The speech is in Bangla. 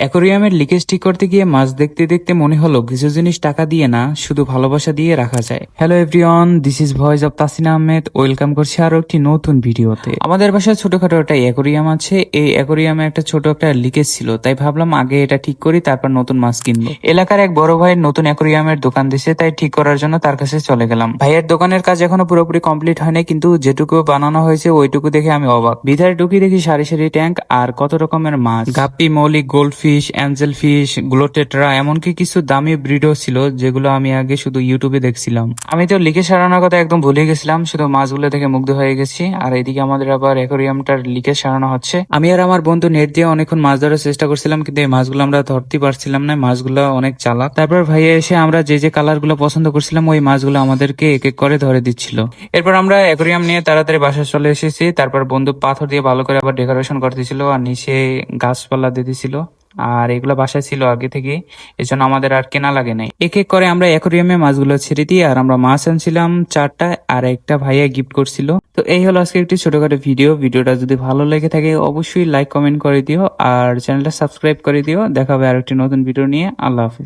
অ্যাকোরিয়ামের লিকেজ ঠিক করতে গিয়ে মাছ দেখতে দেখতে মনে হলো কিছু জিনিস টাকা দিয়ে না, শুধু ভালোবাসা দিয়ে রাখা যায়। Hello everyone this is voice of Tasina Ahmed welcome করছি আরও একটি নতুন ভিডিওতে। আমাদের বাসায় ছোটখাটো একটা অ্যাকোরিয়াম আছে। এই অ্যাকোরিয়ামে একটা ছোট একটা লিকেজ ছিল, তাই ভাবলাম আগে এটা ঠিক করি, তারপর নতুন মাছ কিনবো। এলাকার এক বড় ভাইয়ের নতুন অ্যাকোরিয়ামের দোকান দিছে, তাই ঠিক করার জন্য তার কাছে চলে গেলাম। ভাইয়ের দোকানের কাজ এখনও পুরোপুরি কমপ্লিট হয়নি, কিন্তু যেটুকু বানানো হয়েছে ওইটুকু দেখে আমি অবাক। ভিতরে ঢুকি দেখি সারি সারি ট্যাঙ্ক আর কত রকমের মাছ। গাপ্পি মৌলিক goldfish, angelfish, glow tetra, এমনকি কিছু দামি ব্রিডও ছিল যেগুলো আমি আগে শুধু ইউটিউবে দেখছিলাম। আমি তো লিখে সারানোর কথা একদম ভুলে গেছিলাম, শুধু মাছগুলো দেখে মুগ্ধ হয়ে গেছি। আর এদিকে আমাদের আবার অ্যাকোরিয়ামটার লিখে সারানো হচ্ছে। আমি আর আমার বন্ধু নেট দিয়ে অনেকক্ষণ মাছ ধরার চেষ্টা করছিলাম, কিন্তু এই মাছগুলো আমরা ধরতে পারছিলাম না। মাছগুলো অনেক চালাক। তারপর ভাইয়া এসে আমরা যে যে কালারগুলো পছন্দ করছিলাম, ওই মাছগুলো আমাদেরকে এক এক করে ধরে দিচ্ছিল। এরপর আমরা অ্যাকোরিয়াম নিয়ে তাড়াতাড়ি বাসায় চলে এসেছি। তারপর বন্ধু পাথর দিয়ে ভালো করে আবার ডেকোরেশন করতেছিল আর নিচে গাছপালা দিয়ে দিছিল। আর এগুলো বাসায় ছিল আগে থেকে এজন্য আমাদের আর কেনা লাগে নাই। এক এক করে আমরা অ্যাকোরিয়ামে মাছগুলো ছেড়ে দিই আর আমরা মাছ আনছিলাম চারটা আর একটা ভাইয়া গিফট করছিল। তো এই হলো আজকে একটি ছোটখাটো ভিডিও ভিডিওটা যদি ভালো লেগে থাকে অবশ্যই লাইক কমেন্ট করে দিও আর চ্যানেলটা সাবস্ক্রাইব করে দিও। দেখাবে আর একটি নতুন ভিডিও নিয়ে। আল্লাহ হাফিজ।